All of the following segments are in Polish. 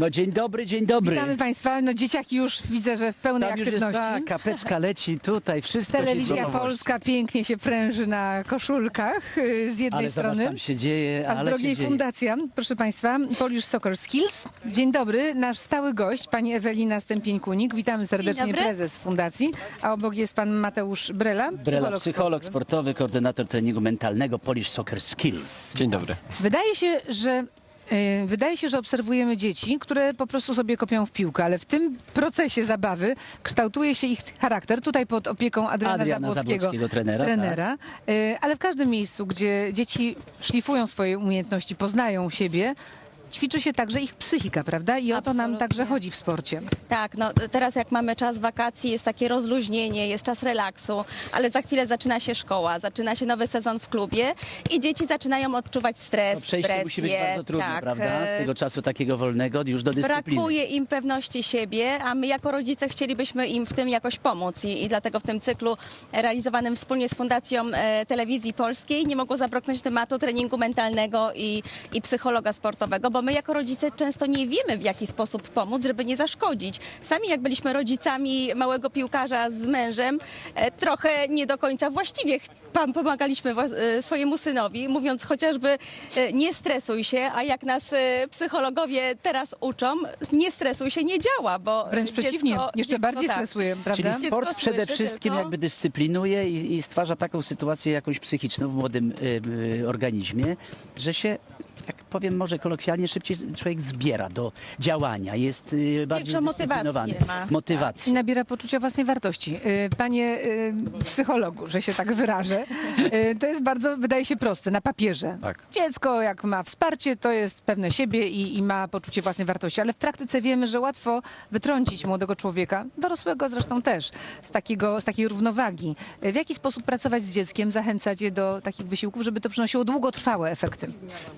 No dzień dobry, dzień dobry. Witamy Państwa. No dzieciaki już widzę, że w pełnej Tam już jest aktywności. tak, kapeczka leci tutaj, wszystko Telewizja. Polska pięknie się pręży na koszulkach y, z jednej Ale zobacz, strony. tam się dzieje, A z ale drugiej się dzieje. fundacja, proszę Państwa, Polish Soccer Skills. Dzień dobry, nasz stały gość, pani Ewelina Stępień-Kunik. Witamy serdecznie, dobry. prezes fundacji. A obok jest pan Mateusz Brela, Brela, psycholog sportowy. koordynator treningu mentalnego Polish Soccer Skills. Dzień dobry. Wydaje się, że Wydaje się, że obserwujemy dzieci, które po prostu sobie kopią w piłkę, ale w tym procesie zabawy kształtuje się ich charakter. Tutaj pod opieką Adriana, Adriana Zabłockiego, Zabłockiego, trenera, tak. trenera. E, ale w każdym miejscu, gdzie dzieci szlifują swoje umiejętności, poznają siebie, ćwiczy się także ich psychika, prawda? I o to nam Absolutnie. także chodzi w sporcie. Tak, no teraz jak mamy czas wakacji, jest takie rozluźnienie, jest czas relaksu, ale za chwilę zaczyna się szkoła, zaczyna się nowy sezon w klubie i dzieci zaczynają odczuwać stres, To przejście presję. musi być bardzo trudne, tak, prawda? Z e, tego czasu takiego wolnego już do dyscypliny. Brakuje im pewności siebie, a my jako rodzice chcielibyśmy im w tym jakoś pomóc i, i dlatego w tym cyklu realizowanym wspólnie z Fundacją e, Telewizji Polskiej nie mogło zabraknąć tematu treningu mentalnego i, i psychologa sportowego, bo my jako rodzice często nie wiemy w jaki sposób pomóc, żeby nie zaszkodzić. Sami jak byliśmy rodzicami małego piłkarza z mężem, e, trochę nie do końca właściwie pomagaliśmy e, swojemu synowi, mówiąc chociażby e, nie stresuj się, a jak nas psychologowie teraz uczą, nie stresuj się nie działa, bo Wręcz dziecko, przeciwnie, jeszcze dziecko, bardziej tak. stresuje, prawda? Czyli sport przede słyszy wszystkim tylko- jakby dyscyplinuje i, i stwarza taką sytuację jakąś psychiczną w młodym y, y, organizmie, że się, jak powiem może kolokwialnie, szybciej człowiek zbiera do działania, jest y, bardziej Większą motywację zdyscyplinowany. ma. I Motywacji. nabiera poczucia własnej wartości. Y, Panie y, psychologu, że się tak wyrażę, y, to jest bardzo, wydaje się proste, na papierze. Tak. Dziecko, jak ma wsparcie, to jest pewne siebie i, i ma poczucie własnej wartości, ale w praktyce wiemy, że łatwo wytrącić młodego człowieka, dorosłego zresztą też, z, takiego, z takiej równowagi. Y, W jaki sposób pracować z dzieckiem, zachęcać je do takich wysiłków, żeby to przynosiło długotrwałe efekty?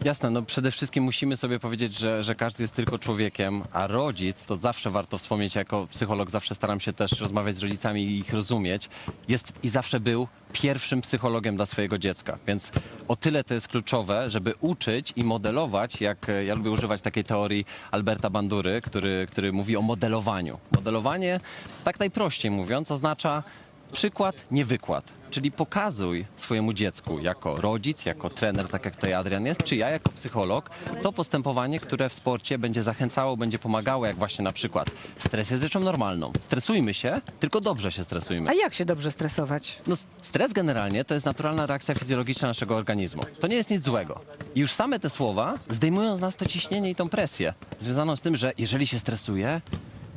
Jasne, no przede wszystkim musimy sobie powiedzieć, że, że każdy jest tylko człowiekiem, a rodzic, to zawsze warto wspomnieć, jako psycholog zawsze staram się też rozmawiać z rodzicami i ich rozumieć, jest i zawsze był pierwszym psychologiem dla swojego dziecka. Więc o tyle to jest kluczowe, żeby uczyć i modelować, jak ja lubię używać takiej teorii Alberta Bandury, który, który mówi o modelowaniu. Modelowanie, tak najprościej mówiąc, oznacza Przykład, nie wykład. Czyli pokazuj swojemu dziecku jako rodzic, jako trener, tak jak tutaj Adrian jest, czy ja jako psycholog, to postępowanie, które w sporcie będzie zachęcało, będzie pomagało, jak właśnie na przykład stres jest rzeczą normalną. Stresujmy się, tylko dobrze się stresujmy. A jak się dobrze stresować? No, stres generalnie to jest naturalna reakcja fizjologiczna naszego organizmu. To nie jest nic złego. I już same te słowa zdejmują z nas to ciśnienie i tą presję, związaną z tym, że jeżeli się stresuję,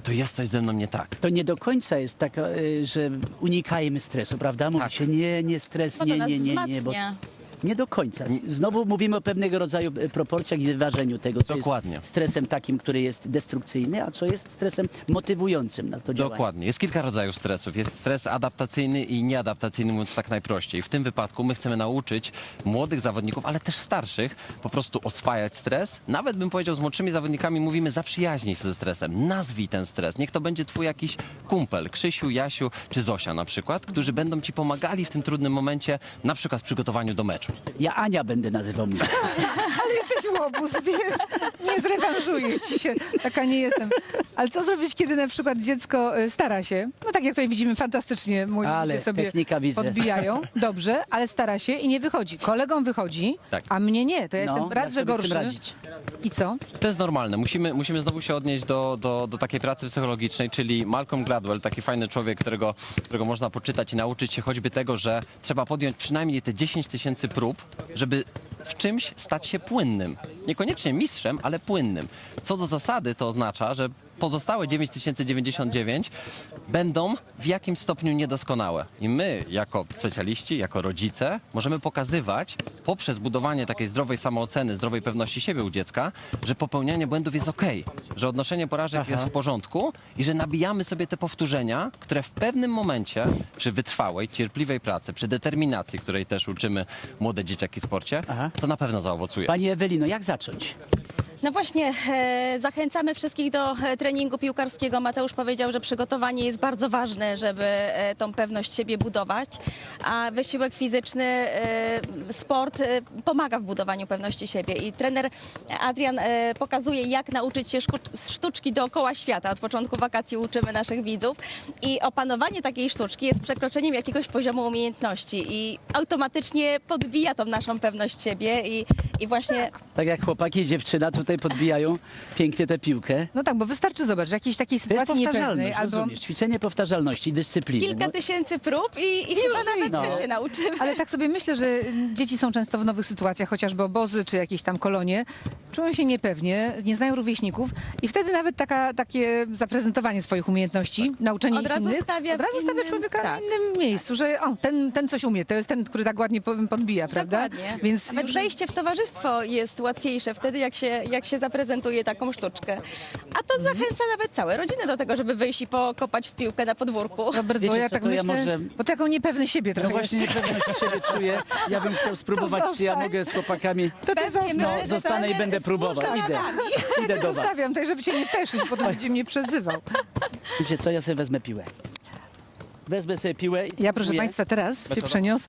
to jest coś ze mną nie tak. To nie do końca jest taka, y, że unikajmy stresu, prawda? Mówi Tak. się nie, nie stres, Bo to nie, nas nie, nie, nie, bo wzmacnia. Nie do końca. Znowu mówimy o pewnego rodzaju y, proporcjach i wyważeniu tego, co Dokładnie. jest stresem takim, który jest destrukcyjny, a co jest stresem motywującym nas do działania. Dokładnie. Jest kilka rodzajów stresów. Jest stres adaptacyjny i nieadaptacyjny, mówiąc tak najprościej. W tym wypadku my chcemy nauczyć młodych zawodników, ale też starszych, po prostu oswajać stres. Nawet bym powiedział, z młodszymi zawodnikami mówimy zaprzyjaźnij się ze stresem. Nazwij ten stres. Niech to będzie twój jakiś kumpel, Krzysiu, Jasiu czy Zosia na przykład, którzy będą ci pomagali w tym trudnym momencie, na przykład w przygotowaniu do meczu. Ja Ania będę nazywał mnie. Ale jesteś łobuz, wiesz, nie zrewanżuję ci się, taka nie jestem. Ale co zrobić, kiedy na przykład dziecko y, stara się, no tak jak tutaj widzimy, fantastycznie moi Ale ludzie sobie technika widzę. podbijają, dobrze, ale stara się i nie wychodzi. Kolegom wychodzi, Tak. a mnie nie, to ja No, jestem raz, że gorszy. radzić? I co? To jest normalne. Musimy, musimy znowu się odnieść do, do, do takiej pracy psychologicznej, czyli Malcolm Gladwell, taki fajny człowiek, którego, którego można poczytać i nauczyć się choćby tego, że trzeba podjąć przynajmniej te 10 tysięcy prób, żeby w czymś stać się płynnym. Niekoniecznie mistrzem, ale płynnym. Co do zasady to oznacza, że pozostałe 9099 będą w jakimś stopniu niedoskonałe. I my, jako specjaliści, jako rodzice, możemy pokazywać poprzez budowanie takiej zdrowej samooceny, zdrowej pewności siebie u dziecka, że popełnianie błędów jest ok, że odnoszenie porażek jest w porządku i że nabijamy sobie te powtórzenia, które w pewnym momencie, przy wytrwałej, cierpliwej pracy, przy determinacji, której też uczymy młode dzieciaki w sporcie, Aha. to na pewno zaowocuje. Pani Ewelino, jak zacząć? No właśnie, e, zachęcamy wszystkich do e, treningu piłkarskiego. Mateusz powiedział, że przygotowanie jest bardzo ważne, żeby e, tą pewność siebie budować, a wysiłek fizyczny, sport pomaga w budowaniu pewności siebie. I trener Adrian pokazuje, jak nauczyć się sztuczki dookoła świata. Od początku wakacji uczymy naszych widzów i opanowanie takiej sztuczki jest przekroczeniem jakiegoś poziomu umiejętności i automatycznie podbija tą naszą pewność siebie i, i właśnie Tak jak chłopaki i dziewczyna tutaj podbijają pięknie tę piłkę. No tak, bo wystarczy zobacz, jakiejś takiej To jest sytuacji niepewnej powtarzalność, albo... rozumiesz? Ćwiczenie powtarzalności, dyscypliny. kilka No, tysięcy prób i, i chyba nawet no. my się nauczymy. Ale tak sobie myślę, że dzieci są często w nowych sytuacjach, chociażby obozy czy jakieś tam kolonie, czują się niepewnie, nie znają rówieśników i wtedy nawet taka, takie zaprezentowanie swoich umiejętności, nauczenie Od ich razu innych, stawia od w razu stawia innym- człowieka tak. w innym miejscu, że o, ten, ten coś umie, to jest ten, który tak ładnie po- podbija, prawda? Dokładnie. Więc Nawet już... wejście w towarzystwo jest łatwiejsze wtedy, jak się, jak się zaprezentuje taką sztuczkę. A to Mhm. zachęca nawet całe rodziny do tego, żeby wyjść i pokopać w piłkę na podwórku. Robert, bo Wiecie ja co, tak to ja myślę, może- bo to jaką niepewny siebie No trochę właśnie jest. niepewność siebie czuję. Ja bym chciał spróbować, czy ja zostań. mogę z chłopakami. To ty zostań. myślę, No, że zostanę i trener będę próbował. Idę. Idę do was. Zostawiam tutaj, żeby cię nie peszyć, potem będzie mnie przezywał. Wiecie co, ja sobie wezmę piłę. Wezmę sobie piłę i Ja, proszę spróbuję. Państwa, teraz się przeniosę